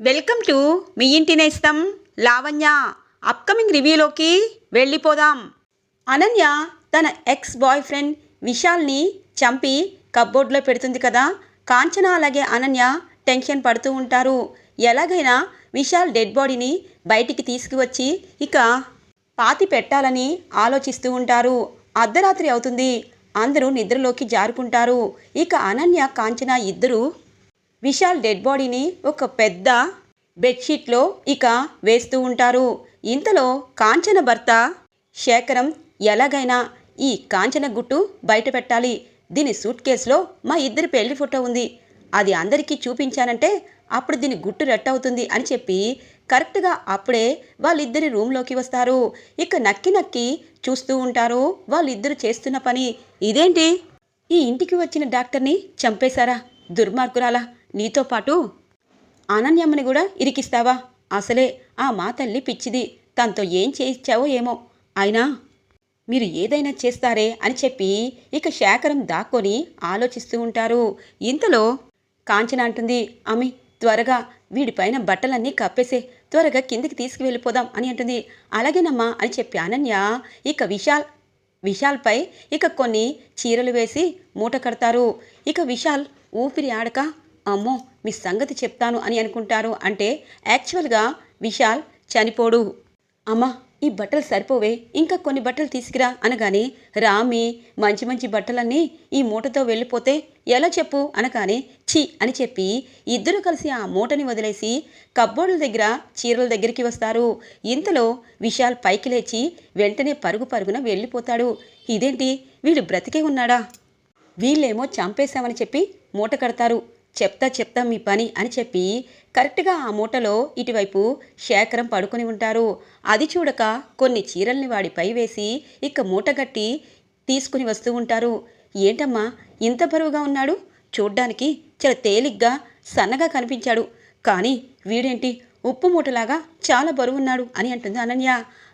Welcome to me ఇంటి నేస్తం Lavanya. Upcoming రివ్యూలోకి వెళ్ళిపోదాం. అనన్య తన ఎక్స్ బాయ్ ఫ్రెండ్ విశాల్ని చంపి కబ్బోర్డ్లో పెడుతుంది కదా. కాంచన అలాగే అనన్య టెన్షన్ పడుతూ ఉంటారు. ఎలాగైనా విశాల్ డెడ్ బాడీని బయటికి తీసుకువచ్చి ఇక పాతి పెట్టాలని ఆలోచిస్తూ ఉంటారు. అర్ధరాత్రి అవుతుంది. అందరూ నిద్రలోకి జారుకుంటారు. ఇక అనన్య కాంచన ఇద్దరు విశాల్ డెడ్ బాడీని ఒక పెద్ద బెడ్షీట్లో ఇక వేస్తూ ఉంటారు. ఇంతలో కాంచన భర్త శేఖరం ఎలాగైనా ఈ కాంచన గుట్టు బయట పెట్టాలి. దీని సూట్ కేసులో మా ఇద్దరి పెళ్ళి ఫోటో ఉంది. అది అందరికీ చూపించానంటే అప్పుడు దీని గుట్టు రెట్టవుతుంది అని చెప్పి కరెక్ట్గా అప్పుడే వాళ్ళిద్దరి రూమ్లోకి వస్తారు. ఇక నక్కి నక్కి చూస్తూ ఉంటారు వాళ్ళిద్దరు చేస్తున్న పని. ఇదేంటి? ఈ ఇంటికి వచ్చిన డాక్టర్ని చంపేశారా? దుర్మార్గురాలా? నీతో పాటు అనన్యమ్మని కూడా ఇరికిస్తావా? అసలే ఆ మా తల్లి పిచ్చిది. తనతో ఏం చేయించావో ఏమో. అయినా మీరు ఏదైనా చేస్తారే అని చెప్పి ఇక శేఖరం దాక్కొని ఆలోచిస్తూ ఉంటారు. ఇంతలో కాంచన అంటుంది అమ్మి త్వరగా వీడిపైన బట్టలన్నీ కప్పేసే త్వరగా కిందికి తీసుకువెళ్ళిపోదాం అని అంటుంది. అలాగేనమ్మా అని చెప్పి అనన్య ఇక విశాల్ విశాల్పై ఇక కొన్ని చీరలు వేసి మూట కడతారు. ఇక విశాల్ ఊపిరి ఆడక అమ్మో మీ సంగతి చెప్తాను అని అనుకుంటారు అంటే యాక్చువల్గా విశాల్ చనిపోడు. అమ్మా ఈ బట్టలు సరిపోవే ఇంకా కొన్ని బట్టలు తీసుకురా అనగానే రామి మంచి మంచి బట్టలన్నీ ఈ మూటతో వెళ్ళిపోతే ఎలా చెప్పు అనగానే ఛీ అని చెప్పి ఇద్దరు కలిసి ఆ మూటని వదిలేసి కబ్బోర్డుల దగ్గర చీరల దగ్గరికి వస్తారు. ఇంతలో విశాల్ పైకి లేచి వెంటనే పరుగు పరుగున వెళ్ళిపోతాడు. ఇదేంటి వీడు బ్రతికే ఉన్నాడా? వీళ్ళేమో చంపేశామని చెప్పి మూట కడతారు. చెప్తా చెప్తా మీ పని అని చెప్పి కరెక్ట్గా ఆ మూటలో ఇటువైపు శేఖరం పడుకొని ఉంటారు. అది చూడక కొన్ని చీరల్ని వాడిపై వేసి ఇక మూటగట్టి తీసుకుని వస్తూ ఉంటారు. ఏంటమ్మా ఇంత బరువుగా ఉన్నాడు? చూడ్డానికి చాలా తేలిగ్గా సన్నగా కనిపించాడు. కానీ వీడేంటి? ఉప్పు మూటలాగా చాలా బరువున్నాడు అని అంటుంది అనన్య.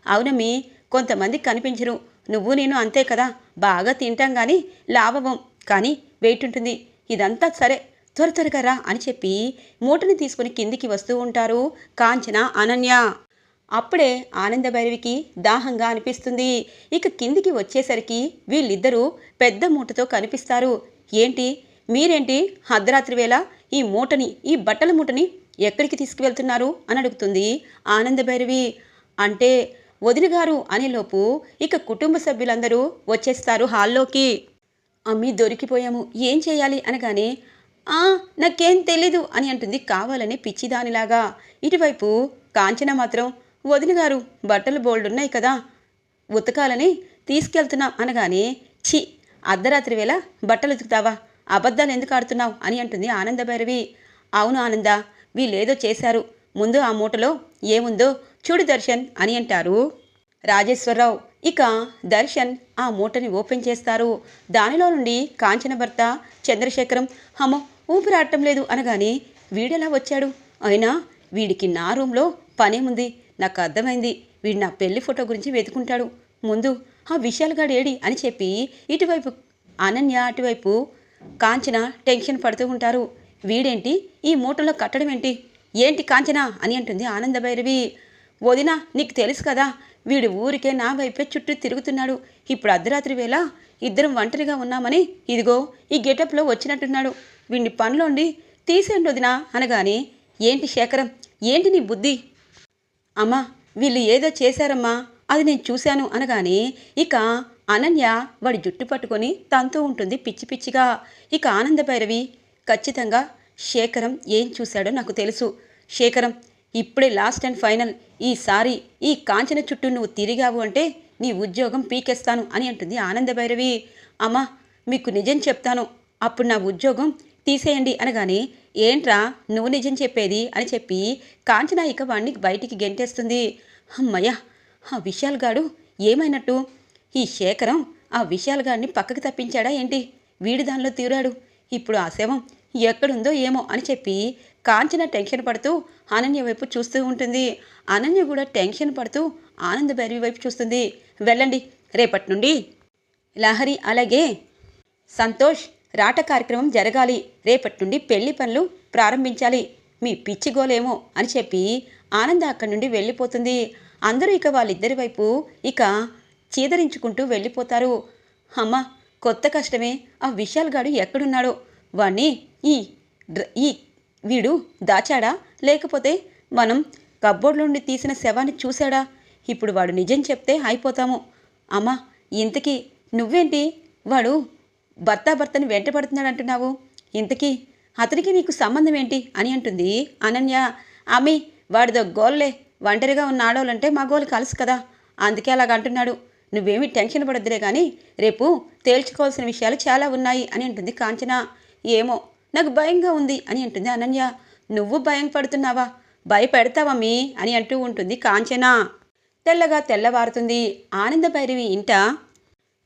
అవునమ్మి కొంతమంది కనిపించరు. నువ్వు నేను అంతే కదా. బాగా తింటాం కానీ లాభవం కానీ వెయిట్ ఉంటుంది. ఇదంతా సరే. త్వర త్వరగా రా అని చెప్పి మూటని తీసుకుని కిందికి వస్తూ ఉంటారు కాంచన అనన్య. అప్పుడే ఆనందభైరవికి దాహంగా అనిపిస్తుంది. ఇక కిందికి వచ్చేసరికి వీళ్ళిద్దరూ పెద్ద మూటతో కనిపిస్తారు. ఏంటి? మీరేంటి అర్ధరాత్రి వేళ ఈ మూటని ఈ బట్టల మూటని ఎక్కడికి తీసుకువెళ్తున్నారు అని అడుగుతుంది ఆనందభైరవి అంటే వదిన గారు అనేలోపు ఇక కుటుంబ సభ్యులందరూ వచ్చేస్తారు హాల్లోకి. అమ్మి దొరికిపోయాము. ఏం చేయాలి? అనగానే ఆ నాకేం తెలీదు అని అంటుంది కావాలని పిచ్చిదానిలాగా. ఇటువైపు కాంచన మాత్రం వదిన గారు బట్టలు బోల్డున్నాయి కదా ఉతకాలని తీసుకెళ్తున్నాం అనగానే ఛీ అర్ధరాత్రి వేళ బట్టలు ఉతుకుతావా అబద్ధాలు ఎందుకు ఆడుతున్నావు అని అంటుంది ఆనందభైరవి అవును ఆనంద వీళ్ళేదో చేశారు ముందు ఆ మూటలో ఏముందో చూడు దర్శన్ అని అంటారు రాజేశ్వరరావు. ఇక దర్శన్ ఆ మూటని ఓపెన్ చేస్తారు. దానిలో నుండి కాంచన భర్త చంద్రశేఖరం హమో ఊపిరాడటం లేదు అనగానే వీడెలా వచ్చాడు? అయినా వీడికి నా రూమ్లో పనేముంది? నాకు అర్థమైంది. వీడు నా పెళ్ళి ఫోటో గురించి వెతుకుంటాడు ముందు ఆ విశాల్గాడు ఏడి అని చెప్పి ఇటువైపు అనన్య అటువైపు కాంచన టెన్షన్ పడుతూ ఉంటారు. వీడేంటి? ఈ మూటలో కట్టడం ఏంటి? ఏంటి కాంచన? అని అంటుంది ఆనందభైరవి వదినా నీకు తెలుసు కదా వీడు ఊరికే నా వైపే చుట్టూ తిరుగుతున్నాడు. ఇప్పుడు అర్ధరాత్రి వేళ ఇద్దరం ఒంటరిగా ఉన్నామని ఇదిగో ఈ గెటప్లో వచ్చినట్టున్నాడు. వీణ్ణి పనిలోండి తీసేయండి వదినా అనగానే ఏంటి శేఖరం? ఏంటి నీ బుద్ధి? అమ్మా వీళ్ళు ఏదో చేశారమ్మా అది నేను చూశాను అనగానే ఇక అనన్య వాడి జుట్టు పట్టుకొని తనతో ఉంటుంది పిచ్చి పిచ్చిగా. ఇక ఆనందభైరవి ఖచ్చితంగా శేఖరం ఏం చూశాడో నాకు తెలుసు. శేఖరం ఇప్పుడే లాస్ట్ అండ్ ఫైనల్. ఈసారి ఈ కాంచన చుట్టూ నువ్వు తిరిగావు అంటే నీ ఉద్యోగం పీకేస్తాను అని అంటుంది ఆనందభైరవి అమ్మా మీకు నిజం చెప్తాను. అప్పుడు నా ఉద్యోగం తీసేయండి అనగానే ఏంట్రా నువ్వు నిజం చెప్పేది? అని చెప్పి కాంచన ఇక వాణ్ణి బయటికి గెంటేస్తుంది. అమ్మయ్య ఆ విశాల్ గాడు ఏమైనట్టు? ఈ శేఖరం ఆ విశాల్ గాడిని పక్కకి తప్పించాడా ఏంటి? వీడి దానిలో తీరాడు. ఇప్పుడు ఆ శవం ఎక్కడుందో ఏమో అని చెప్పి కాంచన టెన్షన్ పడుతూ అనన్య వైపు చూస్తూ ఉంటుంది. అనన్య కూడా టెన్షన్ పడుతూ ఆనంద భైరవి వైపు చూస్తుంది. వెళ్ళండి రేపటి నుండి లహరి అలాగే సంతోష్ రాట కార్యక్రమం జరగాలి. రేపటి నుండి పెళ్ళి పనులు ప్రారంభించాలి. మీ పిచ్చిగోలేమో అని చెప్పి ఆనంద అక్కడి నుండి వెళ్ళిపోతుంది. అందరూ ఇక వాళ్ళిద్దరి వైపు ఇక చీదరించుకుంటూ వెళ్ళిపోతారు. అమ్మ కొత్త కష్టమే. ఆ విశాల్ గాడు ఎక్కడున్నాడో? వాణ్ణి ఈ ఈ వీడు దాచాడా? లేకపోతే మనం కబ్బోర్డ్ నుండి తీసిన శవాన్ని చూశాడా? ఇప్పుడు వాడు నిజం చెప్తే అయిపోతాము. అమ్మా ఇంతకీ నువ్వేంటి? వాడు భర్తని వెంటబడుతున్నాడు అంటున్నావు? ఇంతకీ అతనికి నీకు సంబంధం ఏంటి అని అంటుంది అనన్య. ఆమె వాడిదో గోల్లే ఒంటరిగా ఉన్న ఆడవాళ్ళంటే మా గోలు కలుసు కదా. అందుకే అలాగ అంటున్నాడు. నువ్వేమీ టెన్షన్ పడద్దులే కానీ రేపు తేల్చుకోవాల్సిన విషయాలు చాలా ఉన్నాయి అని అంటుంది కాంచన. ఏమో నాకు భయంగా ఉంది అని అంటుంది అనన్య. నువ్వు భయం పడుతున్నావా? భయపెడతావమ్మి అని అంటూ ఉంటుంది కాంచన. తెల్లగా తెల్లవారుతుంది. ఆనంద భైరవి ఇంట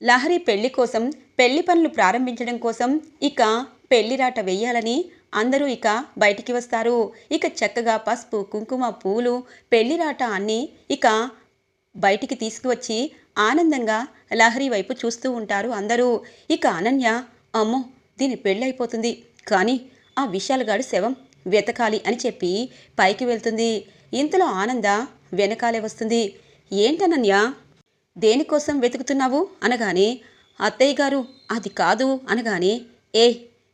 లహరి పెళ్ళి కోసం పెళ్ళి పనులు ప్రారంభించడం కోసం ఇక పెళ్ళిరాట వెయ్యాలని అందరూ ఇక బయటికి వస్తారు. ఇక చక్కగా పసుపు కుంకుమ పూలు పెళ్ళిరాట అన్నీ ఇక బయటికి తీసుకువచ్చి ఆనందంగా లహరి వైపు చూస్తూ ఉంటారు అందరూ. ఇక అనన్య అమ్మో దీని పెళ్ళైపోతుంది. కానీ ఆ విశాలగాడు శవం వెతకాలి అని చెప్పి పైకి వెళ్తుంది. ఇంతలో ఆనంద వెనకాలే వస్తుంది. ఏంటనన్య దేనికోసం వెతుకుతున్నావు? అనగానే అత్తయ్య గారు అది కాదు అనగానే ఏ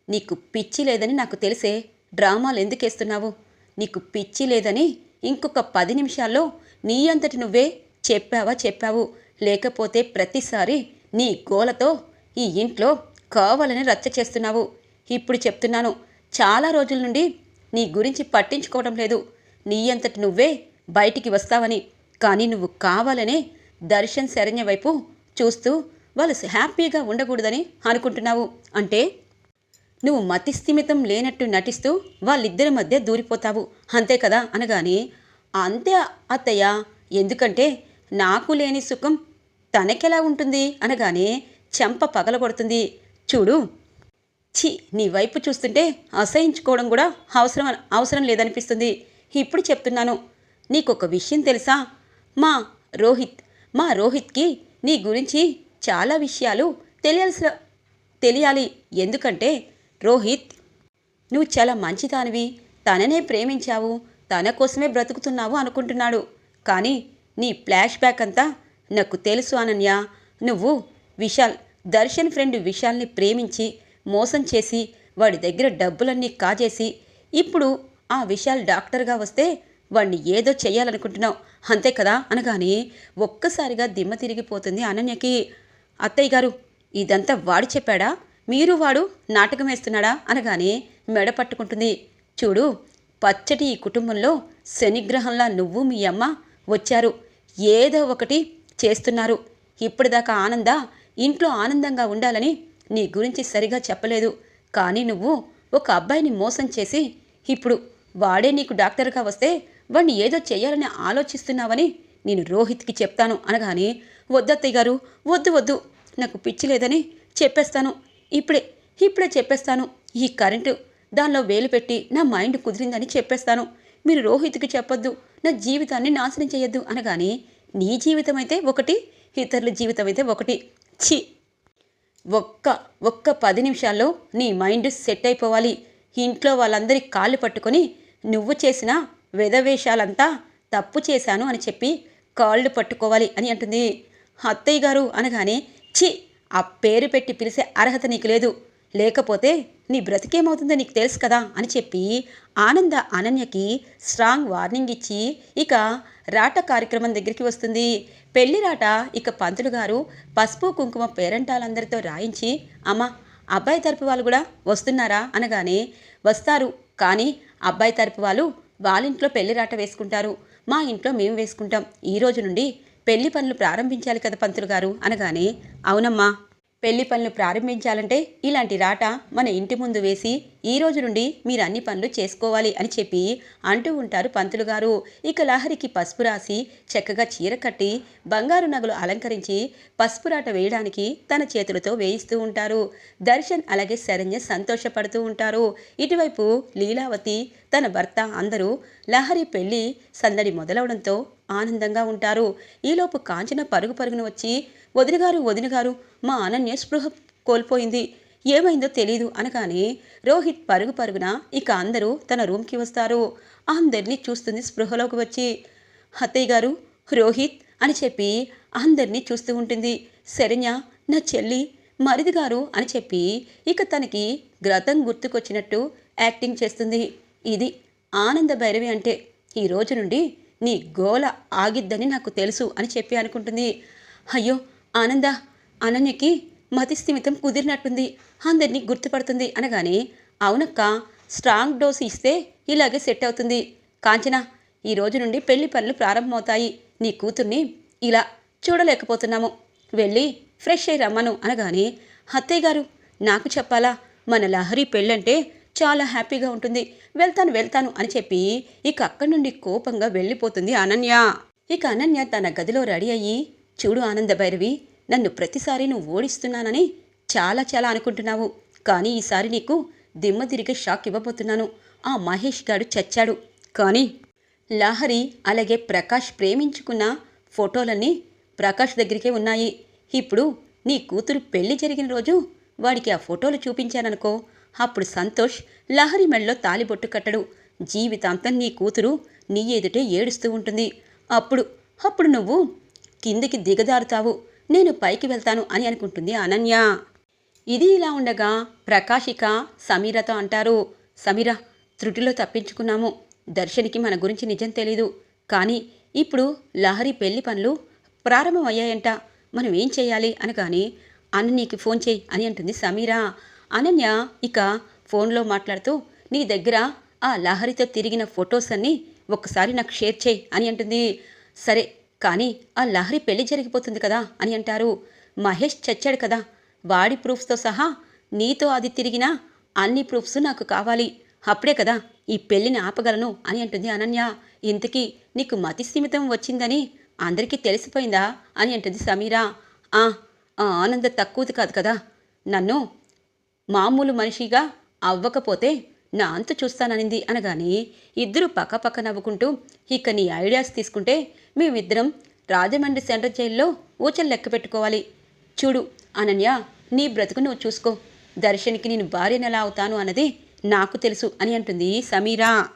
నీకు పిచ్చి లేదని నాకు తెలిసే డ్రామాలు ఎందుకేస్తున్నావు నీకు పిచ్చి లేదని ఇంకొక పది నిమిషాల్లో నీ అంతటి నువ్వే చెప్పావా చెప్పావు. లేకపోతే ప్రతిసారి నీ గోలతో ఈ ఇంట్లో కావాలని రచ్చ చేస్తున్నావు. ఇప్పుడు చెప్తున్నాను చాలా రోజుల నుండి నీ గురించి పట్టించుకోవడం లేదు. నీ అంతటి నువ్వే బయటికి వస్తావని. కానీ నువ్వు కావాలనే దర్శన్ శరణ్య వైపు చూస్తూ వాళ్ళు హ్యాపీగా ఉండకూడదని అనుకుంటున్నావు అంటే? నువ్వు మతిస్థిమితం లేనట్టు నటిస్తూ వాళ్ళిద్దరి మధ్య దూరిపోతావు. అంతే కదా? అనగానే అంతే అత్తయ్య ఎందుకంటే నాకు లేని సుఖం తనకెలా ఉంటుంది? అనగానే చెంప పగలగొడుతుంది. చూడు ఛీ నీ వైపు చూస్తుంటే అసహించుకోవడం కూడా అవసరం అవసరం లేదనిపిస్తుంది. ఇప్పుడు చెప్తున్నాను. నీకొక విషయం తెలుసా? మా రోహిత్ మా రోహిత్కి నీ గురించి చాలా విషయాలు తెలియాల్సిన తెలియాలి. ఎందుకంటే రోహిత్ నువ్వు చాలా మంచిదానివి. తననే ప్రేమించావు. తన కోసమే బ్రతుకుతున్నావు అనుకుంటున్నాడు. కానీ నీ ఫ్లాష్ బ్యాక్ అంతా నాకు తెలుసు అనన్య. నువ్వు విశాల్ దర్శన్ ఫ్రెండ్ విశాల్ని ప్రేమించి మోసం చేసి వాడి దగ్గర డబ్బులన్నీ కాజేసి ఇప్పుడు ఆ విశాల్ డాక్టర్గా వస్తే వాడిని ఏదో చేయాలనుకుంటున్నావు అంతే కదా? అనగానే ఒక్కసారిగా దిమ్మ తిరిగిపోతుంది అనన్యకి. అత్తయ్య గారు ఇదంతా వాడు చెప్పాడా? మీరు వాడు నాటకం వేస్తున్నాడా? అనగానే మెడ పట్టుకుంటుంది. చూడు పచ్చటి ఈ కుటుంబంలో శనిగ్రహంలా నువ్వు మీ అమ్మ వచ్చారు. ఏదో ఒకటి చేస్తున్నారు. ఇప్పటిదాకా ఆనంద ఇంట్లో ఆనందంగా ఉండాలని నీ గురించి సరిగా చెప్పలేదు. కానీ నువ్వు ఒక అబ్బాయిని మోసం చేసి ఇప్పుడు వాడే నీకు డాక్టర్గా వస్తే వాడిని ఏదో చేయాలని ఆలోచిస్తున్నావని నేను రోహిత్కి చెప్తాను అనగానే వద్దత్తయ్య గారు వద్దు వద్దు. నాకు పిచ్చి లేదని చెప్పేస్తాను. ఇప్పుడే ఇప్పుడే చెప్పేస్తాను. ఈ కరెంటు దానిలో వేలు పెట్టి నా మైండ్ కుదిరిందని చెప్పేస్తాను. మీరు రోహిత్కి చెప్పొద్దు. నా జీవితాన్ని నాశనం చేయొద్దు. అనగానే నీ జీవితం అయితే ఒకటి ఇతరుల జీవితం అయితే ఒకటి. ఛీ! ఒక్క ఒక్క పది నిమిషాల్లో నీ మైండ్ సెట్ అయిపోవాలి. ఇంట్లో వాళ్ళందరి కాళ్ళు పట్టుకొని నువ్వు చేసిన వెధవేషాలంతా తప్పు చేశాను అని చెప్పి కాళ్ళు పట్టుకోవాలి అని అంటుంది. అత్తయ్య గారు అనగానే ఛీ ఆ పేరు పెట్టి పిలిచే అర్హత నీకు లేదు. లేకపోతే నీ బ్రతికేమవుతుందో నీకు తెలుసు కదా అని చెప్పి ఆనంద అనన్యకి స్ట్రాంగ్ వార్నింగ్ ఇచ్చి ఇక రాట కార్యక్రమం దగ్గరికి వస్తుంది. పెళ్ళి రాట ఇక పంతులు గారు పసుపు కుంకుమ పేరంటాలందరితో రాయించి అమ్మ అబ్బాయి తరపు వాళ్ళు కూడా వస్తున్నారా అనగానే వస్తారు. కానీ అబ్బాయి తరపు వాళ్ళు వాళ్ళింట్లో పెళ్ళి రాట వేసుకుంటారు. మా ఇంట్లో మేము వేసుకుంటాం. ఈ రోజు నుండి పెళ్ళి పనులు ప్రారంభించాలి కదా పంతులు గారు అనగానే అవునమ్మా పెళ్ళి పనులు ప్రారంభించాలంటే ఇలాంటి రాట మన ఇంటి ముందు వేసి ఈ రోజు నుండి మీరు అన్ని పనులు చేసుకోవాలి అని చెప్పి అంటూ ఉంటారు పంతులు గారు. ఇక లహరికి పసుపు రాసి చక్కగా చీర కట్టి బంగారు నగలు అలంకరించి పసుపు రాట వేయడానికి తన చేతులతో వేయిస్తూ ఉంటారు. దర్శన్ అలాగే శరణ్య సంతోషపడుతూ ఉంటారు. ఇటువైపు లీలావతి తన భర్త అందరూ లహరి పెళ్ళి సందడి మొదలవడంతో ఆనందంగా ఉంటారు. ఈలోపు కాంచన పరుగు పరుగున వచ్చి వదినగారు వదినగారు మా అనన్య స్పృహ కోల్పోయింది. ఏమైందో తెలీదు అనగానే రోహిత్ పరుగు పరుగున ఇక అందరూ తన రూమ్కి వస్తారు. అందరినీ చూస్తుంది స్పృహలోకి వచ్చి అత్తయ్య గారు రోహిత్ అని చెప్పి అందరినీ చూస్తూ ఉంటుంది. శరణ్య నా చెల్లి మరిది గారు అని చెప్పి ఇక తనకి గ్రతం గుర్తుకొచ్చినట్టు యాక్టింగ్ చేస్తుంది. ఇది ఆనంద భైరవి అంటే ఈ రోజు నుండి నీ గోల ఆగిద్దని నాకు తెలుసు అని చెప్పి అనుకుంటుంది. అయ్యో ఆనంద అనన్యకి మతిస్థిమితం కుదిరినట్టుంది. అందరినీ గుర్తుపడుతుంది అనగానే అవునక్క స్ట్రాంగ్ డోస్ ఇస్తే ఇలాగే సెట్ అవుతుంది. కాంచన ఈ రోజు నుండి పెళ్ళి పనులు ప్రారంభమవుతాయి. నీ కూతుర్ని ఇలా చూడలేకపోతున్నాము. వెళ్ళి ఫ్రెష్ అయి రమ్మను అనగానే అత్తయ్య గారు నాకు చెప్పాలా? మన లహరి పెళ్ళంటే చాలా హ్యాపీగా ఉంటుంది. వెళ్తాను వెళ్తాను అని చెప్పి ఇక అక్కడి నుండి కోపంగా వెళ్ళిపోతుంది అనన్య. ఇక అనన్య తన గదిలో రెడీ అయ్యి చూడు ఆనంద భైరవి నన్ను ప్రతిసారి నువ్వు ఓడిస్తున్నానని చాలా చాలా అనుకుంటున్నావు. కానీ ఈసారి నీకు దిమ్మ తిరిగే షాక్ ఇవ్వబోతున్నాను. ఆ మహేష్ గారు చచ్చాడు. కానీ లహరి అలాగే ప్రకాష్ ప్రేమించుకున్న ఫోటోలన్నీ ప్రకాష్ దగ్గరికే ఉన్నాయి. ఇప్పుడు నీ కూతురు పెళ్ళి జరిగిన రోజు వాడికి ఆ ఫోటోలు చూపించాననుకో అప్పుడు సంతోష్ లహరి మెళ్ళలో తాలిబొట్టు కట్టడు. జీవితాంతం నీ కూతురు నీ ఎదుటే ఏడుస్తూ ఉంటుంది. అప్పుడు అప్పుడు నువ్వు కిందికి దిగదారుతావు నేను పైకి వెళ్తాను అని అనుకుంటుంది అనన్య. ఇది ఇలా ఉండగా ప్రకాశిక సమీరతో అంటారు. సమీర త్రుటిలో తప్పించుకున్నాము. దర్శనికి మన గురించి నిజం తెలీదు. కానీ ఇప్పుడు లహరి పెళ్ళి పనులు ప్రారంభమయ్యాయంట. మనం ఏం చేయాలి అనగాని అనన్యకి ఫోన్ చేయి అని అంటుంది సమీర. అనన్య ఇక ఫోన్లో మాట్లాడుతూ నీ దగ్గర ఆ లహరితో తిరిగిన ఫొటోస్ అన్నీ ఒక్కసారి నాకు షేర్ చేయి అని అంటుంది. సరే కానీ ఆ లహరి పెళ్ళి జరిగిపోతుంది కదా అని అంటారు. మహేష్ చచ్చాడు కదా వాడి ప్రూఫ్స్తో సహా నీతో అది తిరిగిన అన్ని ప్రూఫ్స్ నాకు కావాలి. అప్పుడే కదా ఈ పెళ్ళిని ఆపగలను అని అంటుంది అనన్య. ఇంతకీ నీకు మతి స్థిమితం వచ్చిందని అందరికీ తెలిసిపోయిందా అని అంటుంది సమీరా. ఆ ఆ ఆనంద తక్కువది కాదు కదా. నన్ను మామూలు మనిషిగా అవ్వకపోతే నా అంతు చూస్తాననింది అనగాని ఇద్దరు పక్కపక్క నవ్వుకుంటూ ఇక నీ ఐడియాస్ తీసుకుంటే మేమిద్దరం రాజమండ్రి సెంట్రల్ జైల్లో ఊచలు లెక్క పెట్టుకోవాలి. చూడు అనన్య నీ బ్రతుకు నువ్వు చూసుకో. దర్శన్కి నేను భార్యను ఎలా అవుతాను అన్నది నాకు తెలుసు అని అంటుంది సమీరా.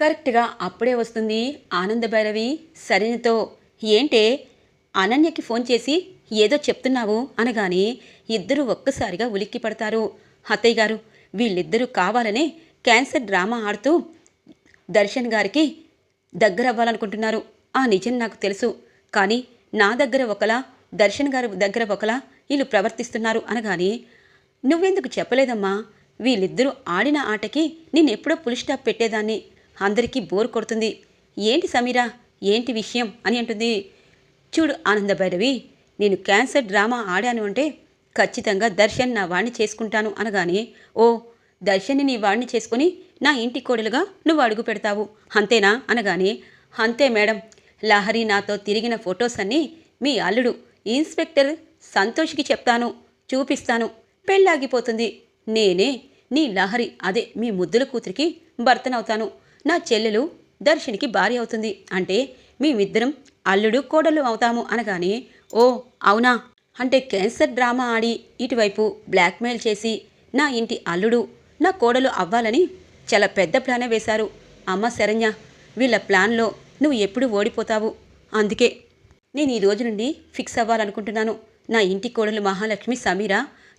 కరెక్ట్గా అప్పుడే వస్తుంది ఆనందభైరవి సరినతో సరైనతో. ఏంటే? అనన్యకి ఫోన్ చేసి ఏదో చెప్తున్నావు అనగానే ఇద్దరు ఒక్కసారిగా ఉలిక్కి పడతారు. అత్తయ్య గారు వీళ్ళిద్దరూ కావాలనే క్యాన్సర్ డ్రామా ఆడుతూ దర్శన్ గారికి దగ్గర అవ్వాలనుకుంటున్నారు. ఆ నిజం నాకు తెలుసు. కానీ నా దగ్గర ఒకలా దర్శన్ గారి దగ్గర ఒకలా వీళ్ళు ప్రవర్తిస్తున్నారు అనగానే నువ్వెందుకు చెప్పలేదమ్మా? వీళ్ళిద్దరూ ఆడిన ఆటకి నేనెప్పుడో పులి స్టాప్ పెట్టేదాన్ని. అందరికీ బోర్ కొడుతుంది. ఏంటి సమీరా? ఏంటి విషయం? అని అంటుంది. చూడు ఆనంద భైరవి నేను క్యాన్సర్ డ్రామా ఆడాను అంటే ఖచ్చితంగా దర్శన్ నా వాణ్ణి చేసుకుంటాను అనగానే ఓ దర్శన్ని నీ వాణ్ణి చేసుకుని నా ఇంటి కోడలుగా నువ్వు అడుగు పెడతావు. అంతేనా? అనగానే అంతే మేడం. లహరి నాతో తిరిగిన ఫొటోస్ అన్నీ మీ అల్లుడు ఇన్స్పెక్టర్ సంతోష్కి చెప్తాను చూపిస్తాను పెళ్ళాగిపోతుంది. నేనే నీ లహరి అదే మీ ముద్దుల కూతురికి భర్తనవుతాను. నా చెల్లెలు దర్శనికి భార్య అవుతుంది. అంటే మేమిద్దరం అల్లుడు కోడలు అవుతాము అనగానే ఓ అవునా? అంటే క్యాన్సర్ డ్రామా ఆడి ఇటువైపు బ్లాక్మెయిల్ చేసి నా ఇంటి అల్లుడు నా కోడలు అవ్వాలని చాలా పెద్ద ప్లానే వేశారు. అమ్మ శరణ్య వీళ్ళ ప్లాన్లో నువ్వు ఎప్పుడు ఓడిపోతావు? అందుకే నేను ఈ రోజు నుండి ఫిక్స్ అవ్వాలనుకుంటున్నాను. నా ఇంటి కోడలు మహాలక్ష్మి సమీర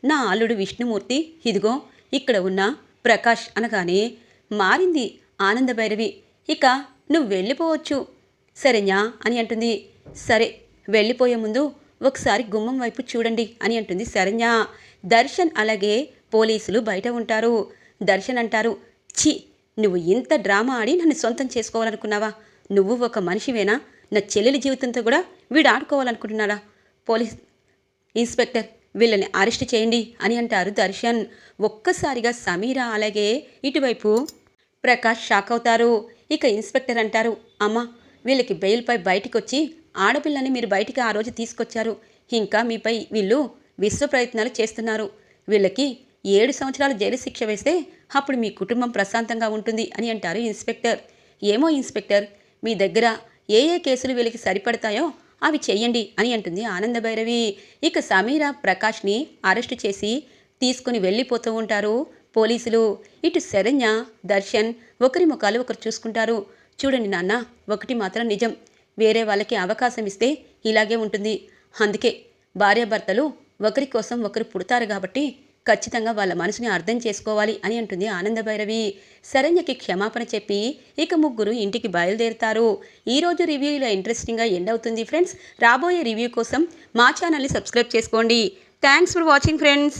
నా అల్లుడు విష్ణుమూర్తి ఇదిగో ఇక్కడ ఉన్న ప్రకాష్ అనగానే మారింది ఆనంద భైరవి ఇక నువ్వు వెళ్ళిపోవచ్చు. సరేనా అని అంటుంది. సరే వెళ్ళిపోయే ముందు ఒకసారి గుమ్మం వైపు చూడండి అని అంటుంది శరణ్య. దర్శన్ అలాగే పోలీసులు బయట ఉంటారు. దర్శన్ అంటారు ఛీ నువ్వు ఇంత డ్రామా ఆడి నన్ను సొంతం చేసుకోవాలనుకున్నావా? నువ్వు ఒక మనిషివేనా? నా చెల్లెలి జీవితంతో కూడా వీడు ఆడుకోవాలనుకుంటున్నాడా? పోలీస్ ఇన్స్పెక్టర్ వీళ్ళని అరెస్ట్ చేయండి అని అంటారు దర్శన్. ఒక్కసారిగా సమీర అలాగే ఇటువైపు ప్రకాష్ షాక్ అవుతారు. ఇక ఇన్స్పెక్టర్ అంటారు అమ్మ వీళ్ళకి బెయిల్పై బయటికి వచ్చి ఆడపిల్లని మీరు బయటికి ఆ రోజు తీసుకొచ్చారు. ఇంకా మీపై వీళ్ళు విశ్వ ప్రయత్నాలు చేస్తున్నారు. వీళ్ళకి ఏడు సంవత్సరాలు జైలు శిక్ష వేస్తే అప్పుడు మీ కుటుంబం ప్రశాంతంగా ఉంటుంది అని అంటారు ఇన్స్పెక్టర్. ఏమో ఇన్స్పెక్టర్ మీ దగ్గర ఏ ఏ కేసులు వీళ్ళకి సరిపడతాయో అవి చెయ్యండి అని అంటుంది ఆనందభైరవి. ఇక సమీర ప్రకాష్ని అరెస్టు చేసి తీసుకుని వెళ్ళిపోతూ ఉంటారు పోలీసులు. ఇటు శరణ్య దర్శన్ ఒకరి ముఖాలు ఒకరు చూసుకుంటారు. చూడండి నాన్న ఒకటి మాత్రం నిజం. వేరే వాళ్ళకి అవకాశం ఇస్తే ఇలాగే ఉంటుంది. అందుకే భార్యాభర్తలు ఒకరి కోసం ఒకరు పుడతారు కాబట్టి ఖచ్చితంగా వాళ్ళ మనసుని అర్థం చేసుకోవాలి అని అంటుంది ఆనందభైరవి. శరణ్యకి క్షమాపణ చెప్పి ఇక ముగ్గురు ఇంటికి బయలుదేరుతారు. ఈరోజు రివ్యూ ఇలా ఇంట్రెస్టింగ్గా ఎండ్ అవుతుంది ఫ్రెండ్స్ రాబోయే రివ్యూ కోసం మా ఛానల్ని సబ్స్క్రైబ్ చేసుకోండి. Thanks for watching friends